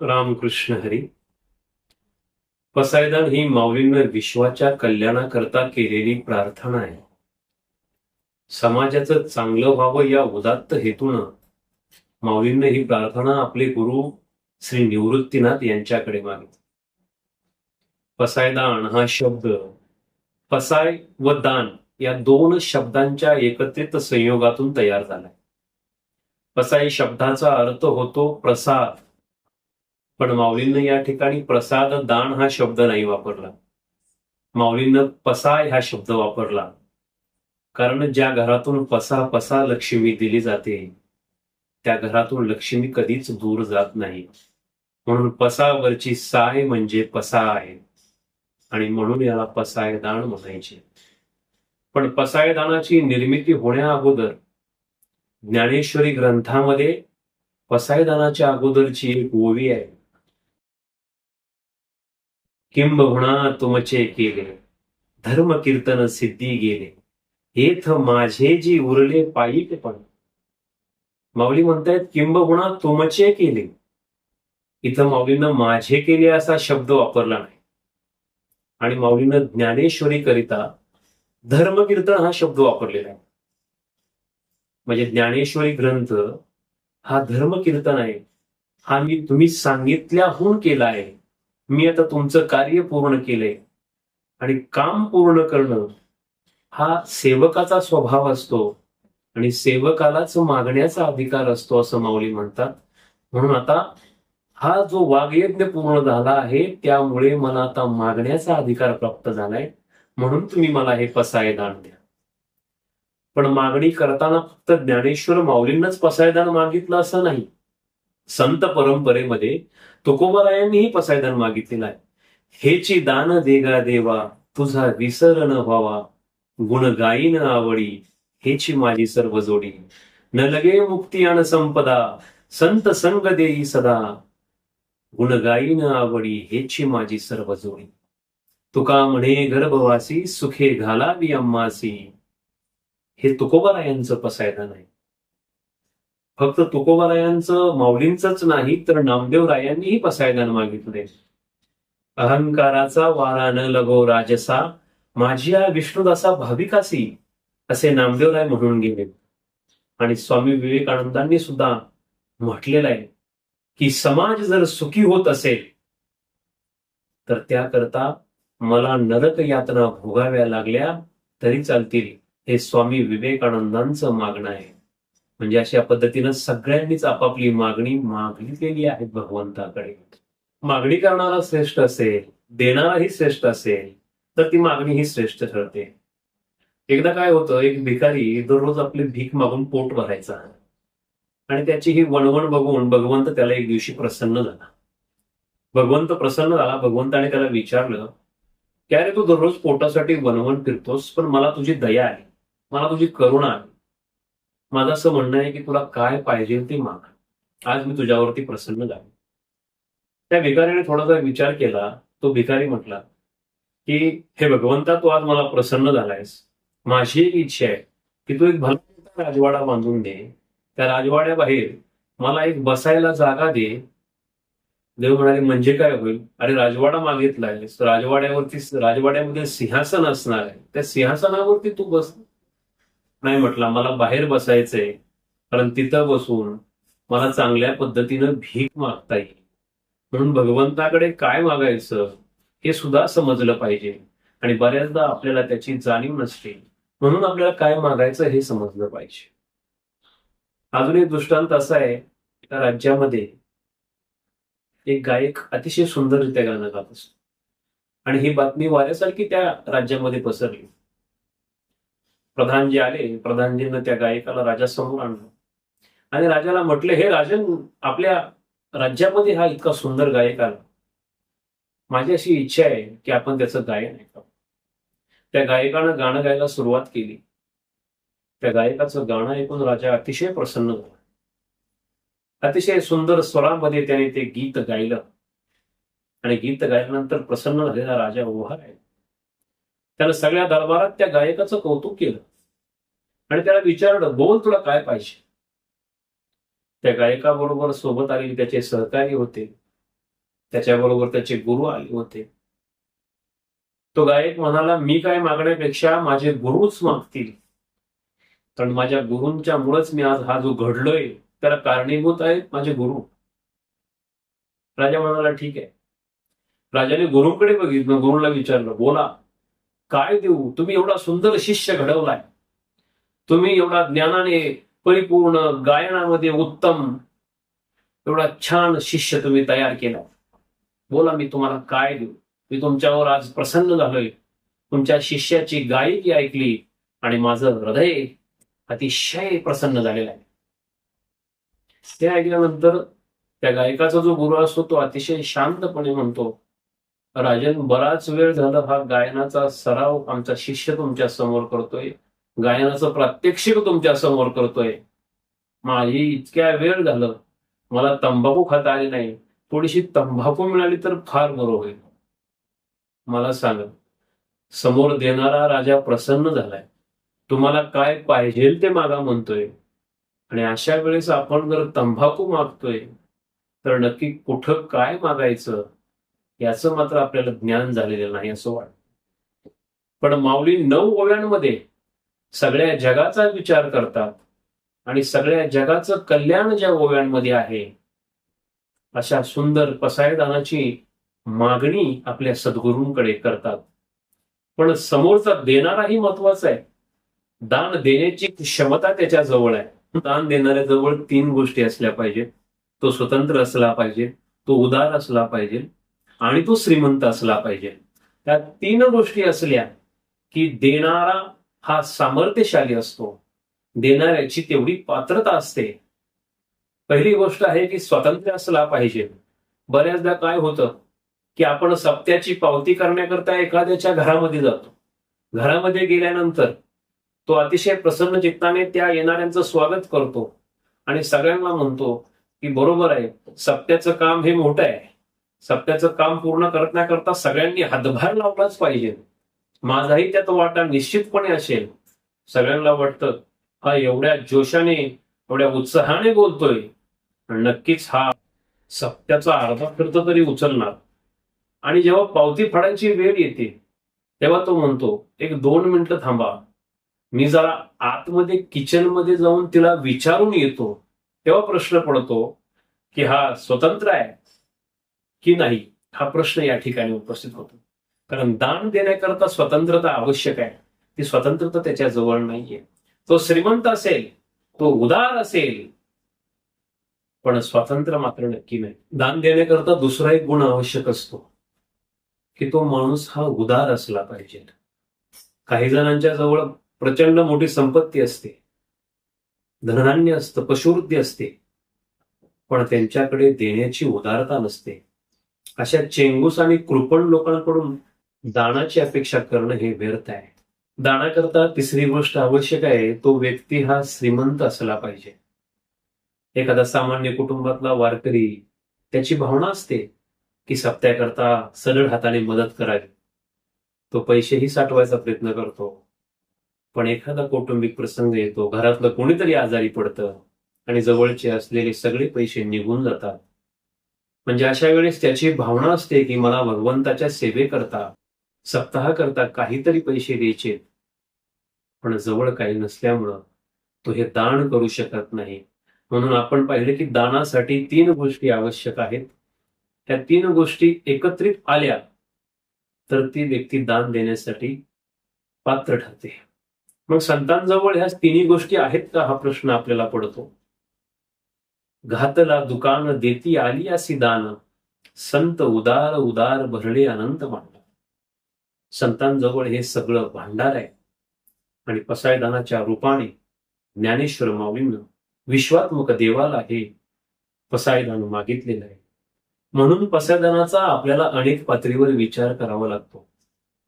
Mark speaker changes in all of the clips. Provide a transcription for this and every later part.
Speaker 1: रामकृष्ण हरी. पसायदान ही माऊलींना विश्वाच्या कल्याणाकरता केलेली प्रार्थना आहे. समाजाचं चांगलं व्हावं या उदात्त हेतून माऊलींना ही प्रार्थना आपले गुरु श्री निवृत्तीनाथ यांच्याकडे मागितली. पसायदान हा शब्द पसाय व दान या दोन शब्दांच्या एकत्रित संयोगातून तयार झालाय. पसाई शब्दाचा अर्थ होतो प्रसाद. पण माऊलींनं या ठिकाणी प्रसाद दान हा शब्द नाही वापरला. माऊलींनं पसाय हा शब्द वापरला. कारण ज्या घरातून पसा पसा लक्ष्मी दिली जाते त्या घरातून लक्ष्मी कधीच दूर जात नाही. म्हणून पसावरची साय म्हणजे पसा आहे आणि म्हणून याला पसायदान म्हणायचे. पण पसायदानाची निर्मिती होण्या अगोदर ज्ञानेश्वरी ग्रंथामध्ये पसायदानाच्या अगोदरची एक ओवी आहे. किंबहुणा तुमचे केले. धर्म कीर्तन सिद्धी गेले. हेथ माझे जी उरले पायी ते पण. माऊली म्हणतायत किंबहुणा तुमचे केले. इथं माऊलीनं माझे केले असा शब्द वापरला नाही. आणि माऊलीनं ज्ञानेश्वरी करिता धर्मकीर्तन हा शब्द वापरलेला आहे. म्हणजे ज्ञानेश्वरी ग्रंथ हा धर्मकीर्तन आहे. हा मी तुम्ही सांगितल्याहून केला आहे. मी आता तुमचं कार्य पूर्ण केलंय. आणि काम पूर्ण करणं हा सेवकाचा स्वभाव असतो. आणि सेवकालाच मागण्याचा अधिकार असतो असं माऊली म्हणतात. म्हणून आता हा जो वागयज्ञ पूर्ण झाला आहे त्यामुळे मला आता मागण्याचा अधिकार प्राप्त झालाय. म्हणून तुम्ही मला हे पसायदान द्या. पण मागणी करताना फक्त ज्ञानेश्वर माऊलींनाच पसायदान मागितलं असं नाही. संत परंपरेमध्ये तुकोबरायांनीही पसायदान मागितलेलं आहे. हेची दान देगा देवा तुझा विसर न व्हावा. गुण गायीन आवडी हेची माझी सर्व जोडी. न लगे मुक्ती अन संपदा संत संग देई सदा. गुण गायीन आवडी हेची माझी सर्व जोडी. तुका म्हणे गर्भवासी सुखे घालावी अम्मासी. हे तुकोबरायांचं पसायदान आहे. फक्त तुकोबारायांचं माऊलींचंच नाही तर नामदेव रायांनीही पसायदान मागितले. अहंकाराचा वारा न लगो राजसा माझी विष्णुदासा भाविकासी असे नामदेवराय म्हणून गेले. आणि स्वामी विवेकानंदांनी सुद्धा म्हटलेलं आहे की समाज जर सुखी होत असेल तर त्याकरता मला नरक यातना भोगाव्या लागल्या तरी चालतील हे स्वामी विवेकानंदांचं मागणं आहे. म्हणजे अशा पद्धतीनं सगळ्यांनीच आपापली मागणी मागितलेली आहे भगवंताकडे. मागणी करणारा श्रेष्ठ असेल देणाराही श्रेष्ठ असेल तर ती मागणी ही श्रेष्ठ ठरते. एकदा काय होतं एक भिकारी दररोज आपली भीक मागून पोट भरायचा. आणि त्याची ही वणवण बघून भगवंत त्याला एक दिवशी प्रसन्न झाला. भगवंत प्रसन्न झाला भगवंताने त्याला विचारलं की अरे तू दररोज पोटासाठी वणवण फिरतोस? पण मला तुझी दया आहे. मला तुझी करुणा आहे. माझं असं म्हणणं आहे की तुला काय पाहिजे ते माग. आज मी तुझ्यावरती प्रसन्न झालो. त्या भिकारीने थोडासा विचार केला. तो भिकारी म्हटला की हे भगवंता तू आज मला प्रसन्न झालायस. माझी एक इच्छा आहे की तू एक भला राजवाडा बांधून दे. त्या राजवाड्याबाहेर मला एक बसायला जागा दे. देव म्हणाले म्हणजे काय होईल? अरे राजवाडा मागितलाय राजवाड्यावरती राजवाड्यामध्ये सिंहासन असणार आहे. त्या सिंहासनावरती तू बस. नाही म्हटलं मला बाहेर बसायचंय कारण तिथं बसून मला चांगल्या पद्धतीनं भीक मागता येईल. म्हणून भगवंताकडे काय मागायचं हे सुद्धा समजलं पाहिजे. आणि बऱ्याचदा आपल्याला त्याची जाणीव नसते. म्हणून आपल्याला काय मागायचं हे समजलं पाहिजे. अजून एक दृष्टांत असा आहे एका राज्यामध्ये एक गायक अतिशय सुंदररित्या गाणं गात असतो. आणि ही बातमी वाऱ्यासारखी त्या राज्यामध्ये पसरली. प्रधानजी आले प्रधानजीनं त्या गायकाला राजासमोर आणलं. आणि राजाला म्हटले हे राजन आपल्या राज्यामध्ये हा इतका सुंदर गायक आला. माझी अशी इच्छा आहे की आपण त्याचं गायन ऐकावं. त्या गायकानं गाणं गायला सुरुवात केली. त्या गायकाचं गाणं ऐकून राजा अतिशय प्रसन्न झाला. अतिशय सुंदर स्वरामध्ये त्याने ते गीत गायलं. आणि गीत गायल्यानंतर प्रसन्न झालेला राजा उभा आहे त्याला सगळ्या दरबारात त्या गायकाचं कौतुक केलं. आणि त्याला विचारलं बोल तुला काय पाहिजे? त्या गायकाबरोबर सोबत आलेले त्याचे सहकारी होते. त्याच्याबरोबर त्याचे गुरु आले होते. तो गायक म्हणाला मी काय मागण्यापेक्षा माझे गुरुच मागतील. कारण माझ्या गुरूंच्या मुळेच मी आज हा जो घडलोय त्याला कारणीभूत आहेत माझे गुरु. राजा म्हणाला ठीक आहे. राजाने गुरुकडे बघितलं गुरुला विचारलं बोला काय देऊ? तुम्ही एवढा सुंदर शिष्य घडवलाय. तुम्ही एवढा ज्ञानाने परिपूर्ण गायनामध्ये उत्तम एवढा छान शिष्य तुम्ही तयार केला. बोला मी तुम्हाला काय देऊ? मी तुमच्यावर आज प्रसन्न झालोय. तुमच्या शिष्याची गायकी ऐकली आणि माझं हृदय अतिशय प्रसन्न झालेलं आहे. ते ऐकल्यानंतर त्या गायकाचा जो गुरु असतो तो अतिशय शांतपणे म्हणतो राजन बराच वेळ झाला हा गायनाचा सराव आमचा शिष्य तुमच्यासमोर करतोय. गायनाचं प्रात्यक्षिक तुमच्यासमोर करतोय. माझी इतक्या वेळ झालं. मला तंबाखू खाता आली नाही. थोडीशी तंबाखू मिळाली तर फार बरं होईल. मला सांग समोर देणारा राजा प्रसन्न झालाय. तुम्हाला काय पाहिजे ते मागा म्हणतोय. आणि अशा वेळेस आपण जर तंबाखू मागतोय तर नक्की कुठं काय मागायचं? याचं मात्र आपल्याला ज्ञान झालेलं नाही असं वाटत. पण माऊली नऊ ओव्यांमध्ये सगळ्या जगाचा विचार करतात आणि सगळ्या जगाचं कल्याण ज्या ओव्यांमध्ये आहे अशा सुंदर पसायदानाची मागणी आपल्या सद्गुरूंकडे करतात. पण समोरचा देणाराही महत्त्वाचा आहे. दान देण्याची क्षमता त्याच्याजवळ आहे. दान देणाऱ्या जवळ तीन गोष्टी असल्या पाहिजेत. तो स्वतंत्र असला पाहिजे. तो उदार असला पाहिजे. आणि तो श्रीमंत असला पाहिजे. त्या तीन गोष्टी असल्या की देणारा हा सामर्थ्यशाली असतो. देणाऱ्याची तेवढी पात्रता असते. पहिली गोष्ट आहे की स्वातंत्र्य असला पाहिजे. बऱ्याचदा काय होतं की आपण सप्त्याची पावती करण्याकरता एखाद्याच्या घरामध्ये जातो. घरामध्ये गेल्यानंतर तो अतिशय प्रसन्न चित्ताने त्या येणाऱ्यांचं स्वागत करतो. आणि सगळ्यांना म्हणतो की बरोबर आहे सप्त्याचं काम हे मोठं आहे. सप्त्याचं काम पूर्ण करण्याकरता सगळ्यांनी हातभार लावलाच पाहिजे. माझाही त्यात वाटा निश्चितपणे असेल. सगळ्यांना वाटतं हा एवढ्या जोशाने एवढ्या उत्साहाने बोलतोय. नक्कीच हा सप्त्याचा अर्धा खर्च तरी उचलणार. आणि जेव्हा पावती फाडायची वेळ येते तेव्हा तो म्हणतो एक दोन मिनिटं थांबा. मी जरा आतमध्ये किचनमध्ये जाऊन तिला विचारून येतो. तेव्हा प्रश्न पडतो की हा स्वतंत्र आहे? की नाही हा प्रश्न या ठिकाणी उपस्थित होतो. कारण दान देण्याकरता स्वतंत्रता आवश्यक आहे. ती स्वतंत्रता त्याच्याजवळ नाहीये. तो श्रीमंत असेल तो उदार असेल पण स्वातंत्र्य मात्र नक्की नाही. दान देण्याकरता दुसरा एक गुण आवश्यक असतो की तो माणूस हा उदार असला पाहिजे. काही जणांच्या जवळ प्रचंड मोठी संपत्ती असते धनधान्य असतं पशुवृत्ती असते पण त्यांच्याकडे देण्याची उदारता नसते. अशा चेंगूस आणि कृपण लोकांकडून दानाची अपेक्षा करणं हे व्यर्थ आहे. दानाकरता तिसरी गोष्ट आवश्यक आहे तो व्यक्ती हा श्रीमंत असला पाहिजे. एखादा सामान्य कुटुंबातला वारकरी त्याची भावना असते की सप्त्याकरता सरळ हाताने मदत करावी. तो पैसेही साठवायचा प्रयत्न करतो. पण एखादा कौटुंबिक प्रसंग येतो घरातलं कोणीतरी आजारी पडतं आणि जवळचे असलेले सगळे पैसे निघून जातात. म्हणजे अशा वेळेस त्याची भावना असते की मला भगवंताच्या सेवेकरता सप्ताह करता काहीतरी पैसे द्यायचे पण जवळ काही नसल्यामुळं तो हे दान करू शकत नाही. म्हणून आपण पाहिले की दानासाठी तीन गोष्टी आवश्यक आहेत. त्या तीन गोष्टी एकत्रित आल्या तर ती व्यक्ती दान देण्यासाठी पात्र ठरते. मग संतांजवळ ह्या तिन्ही गोष्टी आहेत का? हा प्रश्न आपल्याला पडतो. घातला दुकान देती आली असी दान. संत उदार उदार भरले अनंत मांडा संतांजवळ हे सगळं भांडार आहे. आणि पसायदानाच्या रूपाने ज्ञानेश्वर माऊलीनं विश्वात्मक देवाला हे पसायदान मागितलेलं आहे. म्हणून पसायदानाचा आपल्याला अनेक पातळीवर विचार करावा लागतो.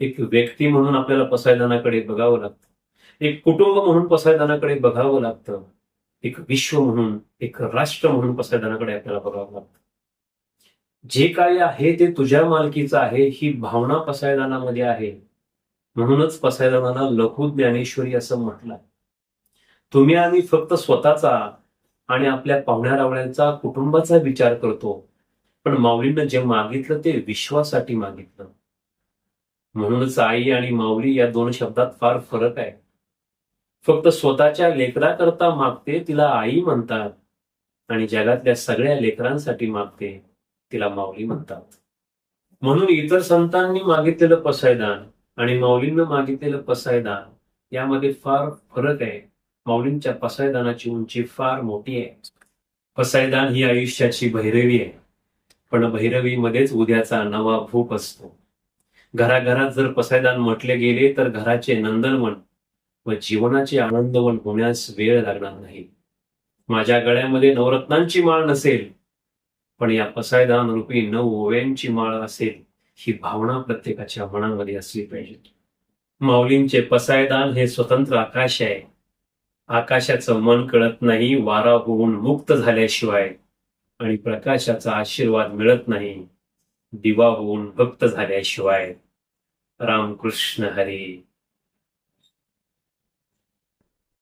Speaker 1: एक व्यक्ती म्हणून आपल्याला पसायदानाकडे बघावं लागतं. एक कुटुंब म्हणून पसायदानाकडे बघावं लागतं. एक विश्व म्हणून एक राष्ट्र म्हणून पसायदानाकडे आपल्याला बघावं लागतं. जे काही आहे ते तुझ्या मालकीचं आहे ही भावना पसायदानामध्ये आहे. म्हणूनच पसायदानाला लघु ज्ञानेश्वरी असं म्हटलं तुम्ही आम्ही फक्त स्वतःचा आणि आपल्या पाहुण्या रावळ्यांचा कुटुंबाचा विचार करतो पण माऊलीनं जे मागितलं ते विश्वासाठी मागितलं. म्हणूनच आई आणि माऊली या दोन शब्दात फार फरक आहे. फक्त स्वतःच्या लेकराकरता मागते तिला आई म्हणतात. आणि जगातल्या सगळ्या लेकरांसाठी मागते तिला माऊली म्हणतात. म्हणून इतर संतांनी मागितलेलं पसायदान आणि माऊलींना मागितलेलं पसायदान यामध्ये फार फरक आहे. माऊलींच्या पसायदानाची उंची फार मोठी आहे. पसायदान ही आयुष्याची भैरवी आहे. पण भैरवीमध्येच उद्याचा नवा भूप असतो. घराघरात जर पसायदान म्हटले गेले तर घराचे नंदनवन व जीवनाचे आनंदवन होण्यास वेळ लागणार नाही. माझ्या गळ्यामध्ये नवरत्नांची माळ नसेल पण या पसायदान रूपी नऊ ओव्यांची माळ असेल ही भावना प्रत्येकाच्या मनामध्ये असली पाहिजे. माऊलींचे पसायदान हे स्वतंत्र आकाश आहे. आकाशाचं मन कळत नाही वारा होऊन मुक्त झाल्याशिवाय आणि प्रकाशाचा आशीर्वाद मिळत नाही दिवा होऊन भक्त झाल्याशिवाय. रामकृष्ण हरी.